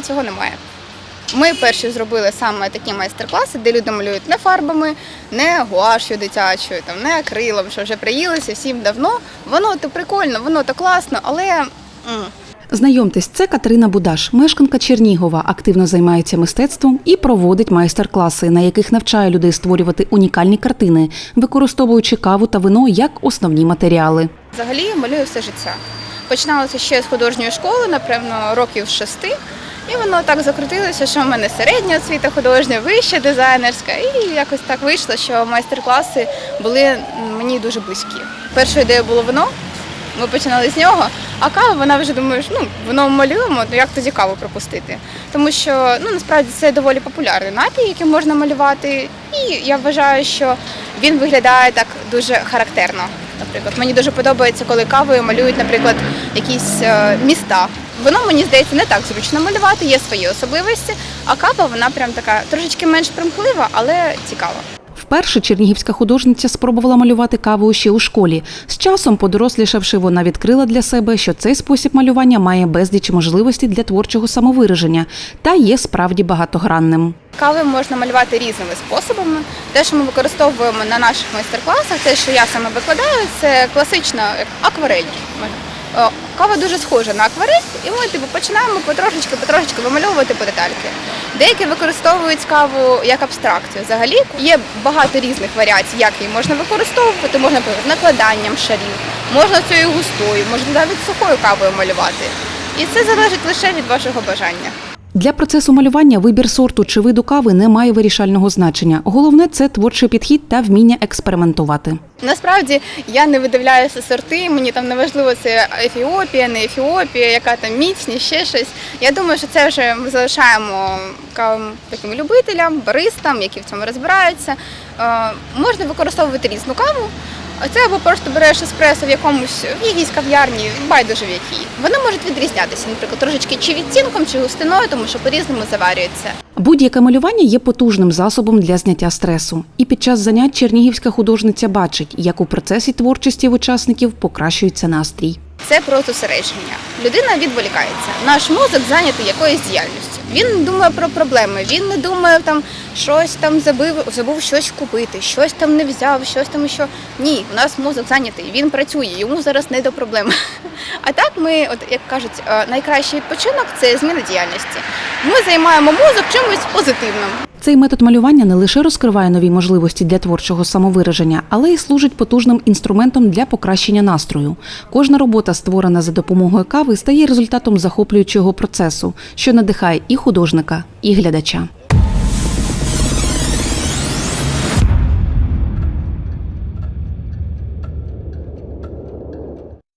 цього немає. Ми перші зробили саме такі майстер-класи, де люди малюють не фарбами, не гуашю дитячою, там, не акрилом, що вже приїлися всім давно. Воно то прикольно, воно то класно, але Знайомтесь, це Катерина Будаш, мешканка Чернігова, активно займається мистецтвом і проводить майстер-класи, на яких навчає людей створювати унікальні картини, використовуючи каву та вино як основні матеріали. взагалі малюю все життя. Починалося ще з художньої школи, напевно, років шести. І воно так закрутилося, що в мене середня освіта художня, вища дизайнерська, і якось так вийшло, що майстер-класи були мені дуже близькі. Першою ідеєю було вино. Ми починали з нього, а кава вона вже думаєш, ну воно малюємо, ну як тоді каву пропустити? Тому що ну насправді це доволі популярний напій, який можна малювати, і я вважаю, що він виглядає так дуже характерно. Наприклад, мені дуже подобається, коли кавою малюють, наприклад, якісь е, міста. Воно мені здається не так зручно малювати, є свої особливості. А кава вона прям така трошечки менш примхлива, але цікава. Вперше чернігівська художниця спробувала малювати каву ще у школі. З часом, подорослішавши, вона відкрила для себе, що цей спосіб малювання має безліч можливостей для творчого самовираження та є справді багатогранним. Кави можна малювати різними способами. Те, що ми використовуємо на наших майстер-класах, те, що я саме викладаю, це класична акварель. Кава дуже схожа на акварель, і ми типу, починаємо потрошечки, потрошечки вимальовувати по детальки. Деякі використовують каву як абстракцію. Взагалі є багато різних варіацій, як її можна використовувати. Можна накладанням шарів, можна цією густою, можна навіть сухою кавою малювати. І це залежить лише від вашого бажання. Для процесу малювання вибір сорту чи виду кави не має вирішального значення. Головне це творчий підхід та вміння експериментувати. Насправді я не видивляюся сорти, мені там не важливо це Ефіопія, не Ефіопія, яка там міцність, ще щось. Я думаю, що це вже ми залишаємо кавим таким любителям, баристам, які в цьому розбираються. Е, можна використовувати різну каву. А Це або просто береш еспресо в якомусь в якійсь кав'ярні, байдуже в якій. Вони можуть відрізнятися, наприклад, трошечки чи відтінком, чи густиною, тому що по-різному заварюється. Будь-яке малювання є потужним засобом для зняття стресу. І під час занять чернігівська художниця бачить, як у процесі творчості в учасників покращується настрій. Це про зосередження. Людина відволікається. Наш мозок зайнятий якоюсь діяльністю. Він думає про проблеми. Він не думає там щось там забив, забув щось купити, щось там не взяв, щось там що. Ні, у нас мозок зайнятий. Він працює, йому зараз не до проблем. А так ми, от як кажуть, е, найкращий відпочинок це зміна діяльності. Ми займаємо мозок чимось позитивним. Цей метод малювання не лише розкриває нові можливості для творчого самовираження, але й служить потужним інструментом для покращення настрою. Кожна робота, створена за допомогою кави, стає результатом захоплюючого процесу, що надихає і художника, і глядача.